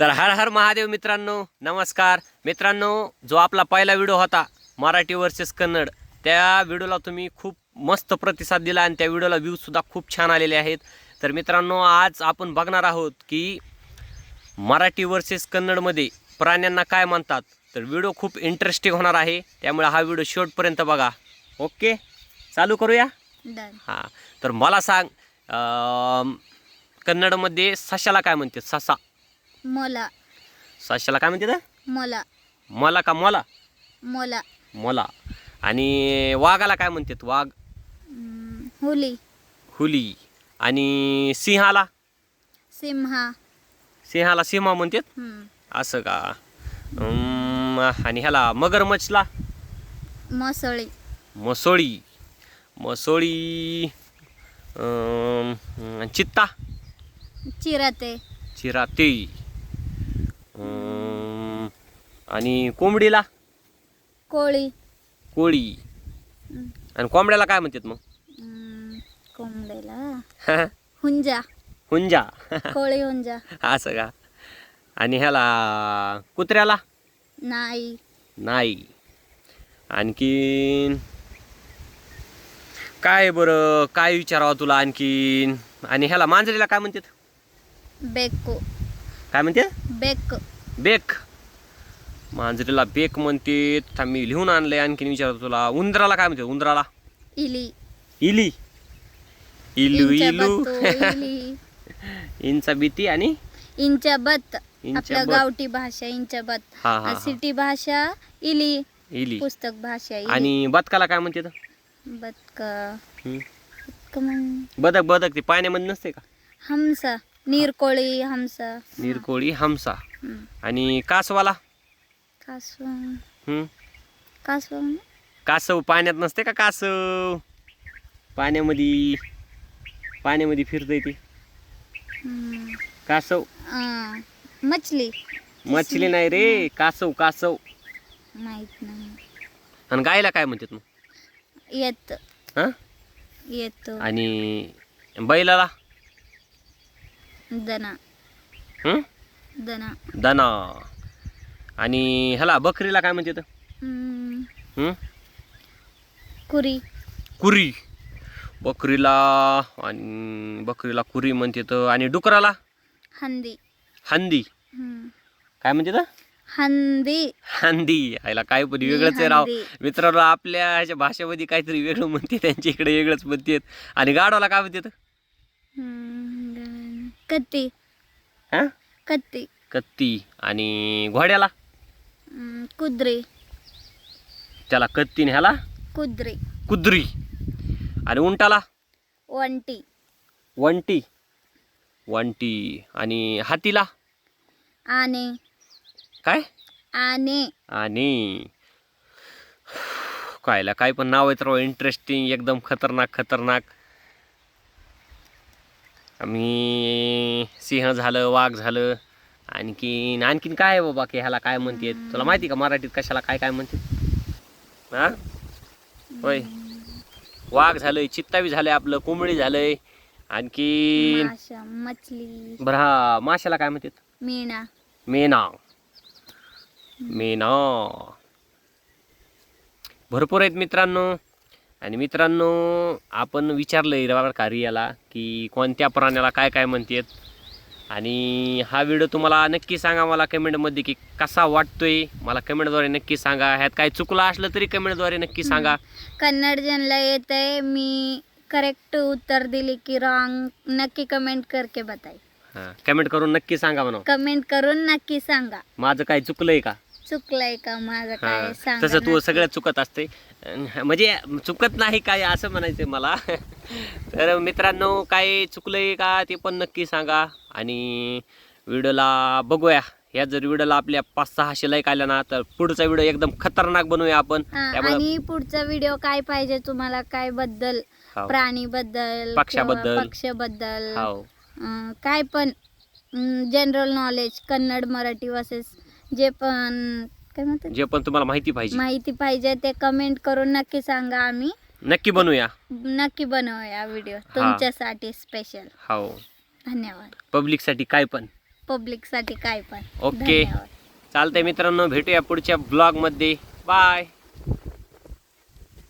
तर हर हर महादेव मित्रांनो नमस्कार. मित्रांनो जो आपला पहिला व्हिडिओ होता मराठी वर्सेस कन्नड त्या व्हिडिओला तुम्ही खूप मस्त प्रतिसाद दिला आणि त्या व्हिडिओला व्ह्यूजसुद्धा खूप छान आलेले आहेत. तर मित्रांनो आज आपण बघणार आहोत की मराठी वर्सेस कन्नडमध्ये प्राण्यांना काय म्हणतात. तर व्हिडिओ खूप इंटरेस्टिंग होणार आहे. त्यामुळे हा व्हिडिओ शेवटपर्यंत बघा. ओके चालू करूया? हां. तर मला सांग कन्नडमध्ये सशाला काय म्हणते ससा. मोला. सशाला काय म्हणते मोला. मला का मला? मोला. मला. आणि वाघाला काय म्हणतात वाघ? हुली. हुली. आणि सिंहाला? सिंहा. सिंहाला सिंहा म्हणतात? हम्म, असं का? अं, आणि ह्याला मगरमच्छला? मोसळी. मसोळी. मसोळी अं, चित्ता? चिरते. चिराते. आणि कोंबडीला? कोळी. कोळी. आणि कोंबड्याला काय म्हणतात मग? हम्म, कोंबड्याला. हुंजा. हुंजा. कोळी हुंजा. असं का? आणि ह्याला कुत्र्याला? नाई नाही. आणखीन? काय बरं? काय विचारावं तुला आणखीन? आणि ह्याला मांजरीला काय म्हणतात? बेको काय म्हणतात? बेक बेक मांजरीला बेक म्हणते मी लिहून आणलंय आणखीन विचारतो तुला. उंदराला काय म्हणते उंदराला? इली. इली. इलू इंचा इलू. इंचा भीती आणि? इंचा आपल्या बत. गावठी भाषा इंचाबत हा, हा सिटी भाषा इली. इली. पुस्तक भाषा आणि बदकाला काय म्हणते बदक. बदक बदक ते पाण्यामध्ये नसते का? हमसा. नीरकोळी हमसा. निरकोळी हमसा. आणि कासवाला? कासव. कासव? कासव पाण्यात नसते का कासव? पाण्यामध्ये पाण्यामध्ये फिरतय ते. कासव. मछली. मछली नाही रे कासव कासव. माहीत नाही. आणि गायला काय म्हणतात मग? येत. हा? येतो. आणि बैलाला? दना? दना. दना. आणि ह्याला बकरीला काय म्हणतात? हम्म. हं? कुरी. कुरी. बकरीला आणि बकरीला कुरी म्हणतात. आणि डुकराला? हंदी. हंदी. काय म्हणतात? हंदी. हंदी. आयला काय पण वेगळंच आहे राव. मित्रांनो आपल्या ह्याच्या भाषेमध्ये काहीतरी वेगळं म्हणते त्यांच्या इकडे वेगळंच म्हणतात आणि गाडवाला काय म्हणतात? हम्म. कत्ती. कत्ती. कत्ती. आणि घोड्याला. कुद्री. त्याला कत्ती आणि ह्याला? कुद्री. कुद्री. आणि उंटाला? वंटी. वंटी. वंटी. आणि हातीला? आने. काय? आने. आणि कायला काय पण नाव आहेत राव इंटरेस्टिंग एकदम खतरनाक खतरनाक. आम्ही सिंह झालं वाघ झालं. आणखीन आणखीन काय आहे बाबा की ह्याला काय म्हणते तुला माहिती का मराठीत कशाला काय काय म्हणते हा? होय. वाघ झालंय चित्तावी झालंय आपलं कोंबडी झालंय आणखीन माशा मछली. बरं हा माशाला काय म्हणतात? मीना मेना मेना भरपूर आहेत मित्रांनो. आणि मित्रांनो आपण विचारलं बरं का रियाला की कोणत्या प्राण्याला काय काय म्हणतात? आणि हा व्हिडिओ तुम्हाला नक्की सांगा मला कमेंटमध्ये की कसा वाटतोय. मला कमेंटद्वारे नक्की सांगा. ह्यात काय चुकलं असलं तरी कमेंटद्वारे नक्की सांगा. कन्नड ज्यांना येत आहे मी करेक्ट उत्तर दिली की रॉंग नक्की कमेंट करके बताई. हां कमेंट करून नक्की सांगा म्हणा कमेंट करून नक्की सांगा. माझं काय चुकलंय का? चुकलंय का? माझं काय हा, सांगा तसं तू. सगळं चुकत असते. म्हणजे चुकत नाही काय असं म्हणायचं मला. तर मित्रांनो काय चुकलंय का ते पण नक्की सांगा. आणि व्हिडिओला बघूया. ह्या जर व्हिडिओला आपल्या पाच सहाशे लाईक आल्या ना तर पुढचा व्हिडिओ एकदम खतरनाक बनवूया आपण. हा, त्यामुळे आणि पुढचा व्हिडिओ काय पाहिजे तुम्हाला काय बद्दल? हो, प्राणी बद्दल पक्षाबद्दल. पक्षबद्दल हो काय पण. General knowledge Kannada Marathi versus जे पण काय म्हणतात? जे पण तुम्हाला माहिती पाहिजे. माहिती पाहिजे ते कमेंट करून नक्की सांगा आम्ही. नक्की बनवूया. नक्की बनवूया व्हिडिओ तुमच्यासाठी स्पेशल हो. धन्यवाद. पब्लिकसाठी काय पण. पब्लिकसाठी काय पण. ओके. धन्यवाद. चालतंय मित्रांनो भेटूया पुढच्या ब्लॉगमध्ये. बाय.